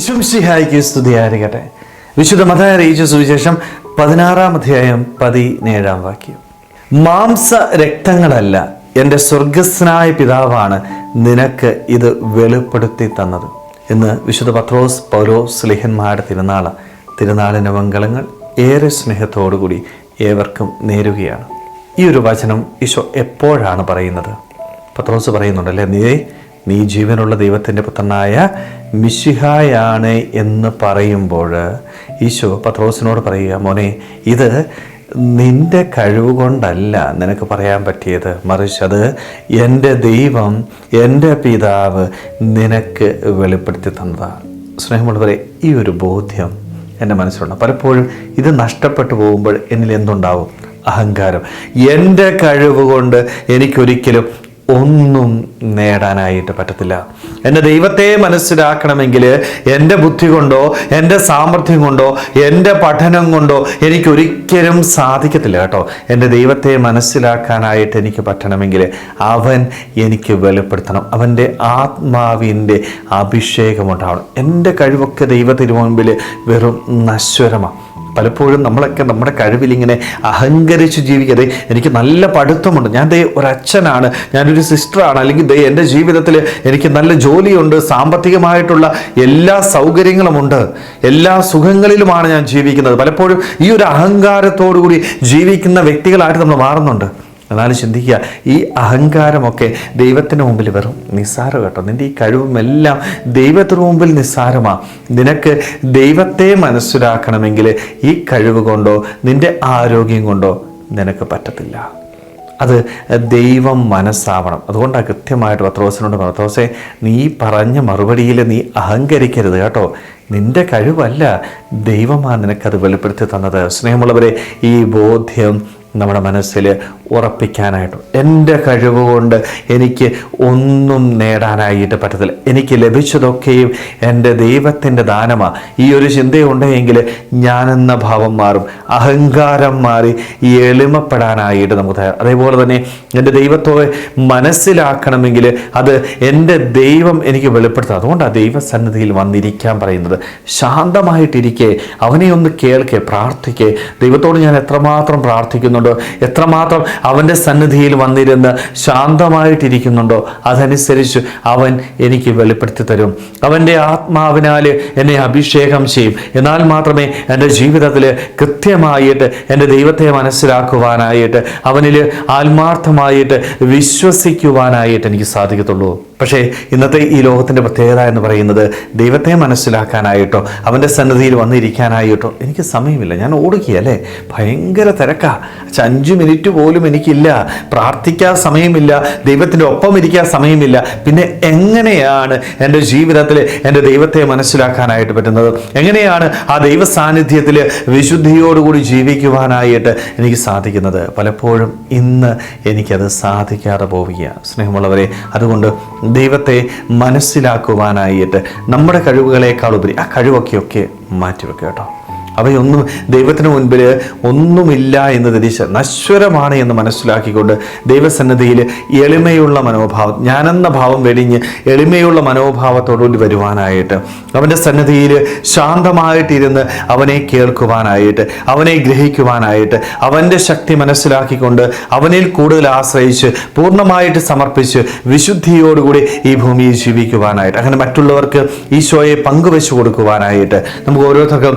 വിശ്വംസിഹായിക്ക് സ്തുതിയായിരിക്കട്ടെ. വിശുദ്ധ മതായ അറിയിച്ച സുവിശേഷം പതിനാറാം അധ്യായം പതിനേഴാം വാക്യം. മാംസ രക്തങ്ങളല്ല എന്റെ സ്വർഗസ്നായ പിതാവാണ് നിനക്ക് ഇത് വെളിപ്പെടുത്തി തന്നത്. എന്ന് വിശുദ്ധ പത്രോസ് പൗരോ സ്ലിഹന്മാരുടെ തിരുനാൾ തിരുനാളിന്റെ മംഗളങ്ങൾ ഏറെ സ്നേഹത്തോടുകൂടി ഏവർക്കും നേരുകയാണ്. ഈ ഒരു വചനം ഈശോ എപ്പോഴാണ് പറയുന്നത്? പത്രോസ് പറയുന്നുണ്ടല്ലേ നീ നീ ജീവനുള്ള ദൈവത്തിന്റെ പുത്രനായ മിശിഹായാണ് എന്ന് പറയുമ്പോൾ ഈശോ പത്രോസിനോട് പറയുക മോനെ ഇത് നിന്റെ കഴിവ് കൊണ്ടല്ല നിനക്ക് പറയാൻ പറ്റിയത്. മറിച്ച് അത് എന്റെ ദൈവം എന്റെ പിതാവ് നിനക്ക് വെളിപ്പെടുത്തി തന്നതാണ്. സ്നേഹമുള്ളവരെ ഈ ഒരു ബോധ്യം എന്റെ മനസ്സിലുണ്ട്. പലപ്പോഴും ഇത് നഷ്ടപ്പെട്ടു പോകുമ്പോൾ എന്നിൽ എന്തുണ്ടാവും? അഹങ്കാരം. എന്റെ കഴിവ് കൊണ്ട് എനിക്കൊരിക്കലും ഒന്നും നേടാനായിട്ട് പറ്റത്തില്ല. എന്റെ ദൈവത്തെ മനസ്സിലാക്കണമെങ്കിൽ എന്റെ ബുദ്ധി കൊണ്ടോ എന്റെ സാമർഥ്യം കൊണ്ടോ എന്റെ പഠനം കൊണ്ടോ എനിക്കൊരിക്കലും സാധിക്കത്തില്ല കേട്ടോ. എന്റെ ദൈവത്തെ മനസ്സിലാക്കാനായിട്ട് എനിക്ക് പറ്റണമെങ്കിൽ അവൻ എനിക്ക് വെളിപ്പെടുത്തണം. അവന്റെ ആത്മാവിന്റെ അഭിഷേകം ഉണ്ടാവണം. എന്റെ കഴിവൊക്കെ ദൈവത്തിന് മുൻപിൽ വെറും നശ്വരമാണ് പലപ്പോഴും നമ്മളൊക്കെ നമ്മുടെ കഴിവിൽ ഇങ്ങനെ അഹങ്കരിച്ച് ജീവിക്കാതെ എനിക്ക് നല്ല പഠിത്തമുണ്ട്. ഞാൻ ദേ ഒരച്ഛനാണ് ഞാനൊരു സിസ്റ്ററാണ് അല്ലെങ്കിൽ ദേ എന്റെ ജീവിതത്തിൽ എനിക്ക് നല്ല ജോലിയുണ്ട് സാമ്പത്തികമായിട്ടുള്ള എല്ലാ സൗകര്യങ്ങളുമുണ്ട് എല്ലാ സുഖങ്ങളിലുമാണ് ഞാൻ ജീവിക്കുന്നത്. പലപ്പോഴും ഈ ഒരു അഹങ്കാരത്തോടു കൂടി ജീവിക്കുന്ന വ്യക്തികളായിട്ട് നമ്മൾ മാറുന്നുണ്ട്. എന്നാലും ചിന്തിക്കുക. ഈ അഹങ്കാരമൊക്കെ ദൈവത്തിന് മുമ്പിൽ വെറും നിസ്സാരം കേട്ടോ. നിന്റെ ഈ കഴിവുമെല്ലാം ദൈവത്തിന് മുമ്പിൽ നിസ്സാരമാണ് നിനക്ക് ദൈവത്തെ മനസ്സിലാക്കണമെങ്കിൽ ഈ കഴിവ് കൊണ്ടോ നിന്റെ ആരോഗ്യം കൊണ്ടോ നിനക്ക് പറ്റത്തില്ല. അത് ദൈവം മനസ്സാവണം. അതുകൊണ്ടാണ് കൃത്യമായിട്ട് പത്രോസിനോട് പത്രോസെ നീ പറഞ്ഞ മറുപടിയിൽ നീ അഹങ്കരിക്കരുത് കേട്ടോ. നിന്റെ കഴിവല്ല ദൈവമാണ് നിനക്കത് വെളിപ്പെടുത്തി തന്നത്. സ്നേഹമുള്ളവരെ ഈ ബോധ്യം നമ്മുടെ മനസ്സിൽ ഉറപ്പിക്കാനായിട്ട്. എന്റെ കഴിവ് കൊണ്ട് എനിക്ക് ഒന്നും നേടാനായിട്ട് പറ്റത്തില്ല. എനിക്ക് ലഭിച്ചതൊക്കെയും എന്റെ ദൈവത്തിന്റെ ദാനമാണ് ഈ ഒരു ചിന്തയുണ്ടെങ്കിൽ ഞാനെന്ന ഭാവം മാറും. അഹങ്കാരം മാറി എളിമപ്പെടാനായിട്ട് നമുക്ക് തയ്യാറും. അതേപോലെ തന്നെ എന്റെ ദൈവത്തോടെ മനസ്സിലാക്കണമെങ്കിൽ അത് എന്റെ ദൈവം എനിക്ക് വെളിപ്പെടുത്തുക അതുകൊണ്ടാണ് ദൈവസന്നിധിയിൽ വന്നിരിക്കാൻ പറയുന്നത്. ശാന്തമായിട്ടിരിക്കെ അവനെ ഒന്ന് കേൾക്കെ പ്രാർത്ഥിക്കെ. ദൈവത്തോട് ഞാൻ എത്രമാത്രം പ്രാർത്ഥിക്കുന്നുണ്ടോ എത്രമാത്രം അവന്റെ സന്നിധിയിൽ വന്നിരുന്ന് ശാന്തമായിട്ടിരിക്കുന്നുണ്ടോ? അതനുസരിച്ച് അവൻ എനിക്ക് വെളിപ്പെടുത്തി തരും. അവന്റെ ആത്മാവിനാൽ എന്നെ അഭിഷേകം ചെയ്യും. എന്നാൽ മാത്രമേ എന്റെ ജീവിതത്തിൽ കൃത്യമായിട്ട് എന്റെ ദൈവത്തെ മനസ്സിലാക്കുവാനായിട്ട് അവനിൽ ആത്മാർത്ഥമായിട്ട് വിശ്വസിക്കുവാനായിട്ട് എനിക്ക് സാധിക്കത്തുള്ളൂ. പക്ഷേ ഇന്നത്തെ ഈ ലോകത്തിന്റെ പ്രത്യേകത എന്ന് പറയുന്നത് ദൈവത്തെ മനസ്സിലാക്കാനായിട്ടോ അവന്റെ സന്നദ്ധിയിൽ വന്നിരിക്കാനായിട്ടോ എനിക്ക് സമയമില്ല. ഞാൻ ഓടുകയല്ലേ ഭയങ്കര തിരക്കാ. അഞ്ച് മിനിറ്റ് പോലും എനിക്കില്ല. പ്രാർത്ഥിക്കാൻ സമയമില്ല. ദൈവത്തിന്റെ ഒപ്പം ഇരിക്കാൻ സമയമില്ല. പിന്നെ എങ്ങനെയാണ് എന്റെ ജീവിതത്തിൽ എന്റെ ദൈവത്തെ മനസ്സിലാക്കാനായിട്ട് പറ്റുന്നത്? എങ്ങനെയാണ് ആ ദൈവ സാന്നിധ്യത്തിൽ വിശുദ്ധിയോടുകൂടി ജീവിക്കുവാനായിട്ട് എനിക്ക് സാധിക്കുന്നത്? പലപ്പോഴും ഇന്ന് എനിക്കത് സാധിക്കാതെ പോവുകയാണ് സ്നേഹമുള്ളവരെ അതുകൊണ്ട് ദൈവത്തെ മനസ്സിലാക്കുവാനായിട്ട് നമ്മുടെ കഴിവുകളേക്കാൾ ഉപരി ആ കഴിവൊക്കെയൊക്കെ മാറ്റിവെക്കുക കേട്ടോ. അവയൊന്നും ദൈവത്തിന് മുൻപിൽ ഒന്നുമില്ല എന്ന് തിരിച്ച് നശ്വരമാണ് എന്ന് മനസ്സിലാക്കിക്കൊണ്ട് ദൈവസന്നദ്ധിയിൽ എളിമയുള്ള മനോഭാവം ഞാനെന്ന ഭാവം വെടിഞ്ഞ് എളിമയുള്ള മനോഭാവത്തോടുകൂടി വരുവാനായിട്ട് അവന്റെ സന്നദ്ധിയിൽ ശാന്തമായിട്ടിരുന്ന് അവനെ കേൾക്കുവാനായിട്ട് അവനെ ഗ്രഹിക്കുവാനായിട്ട് അവന്റെ ശക്തി മനസ്സിലാക്കിക്കൊണ്ട് അവനിൽ കൂടുതൽ ആശ്രയിച്ച് പൂർണമായിട്ട് സമർപ്പിച്ച് വിശുദ്ധിയോടുകൂടി ഈ ഭൂമിയിൽ ജീവിക്കുവാനായിട്ട് അങ്ങനെ മറ്റുള്ളവർക്ക് ഈശോയെ പങ്കുവെച്ചു കൊടുക്കുവാനായിട്ട് നമുക്ക് ഓരോരുത്തർക്കും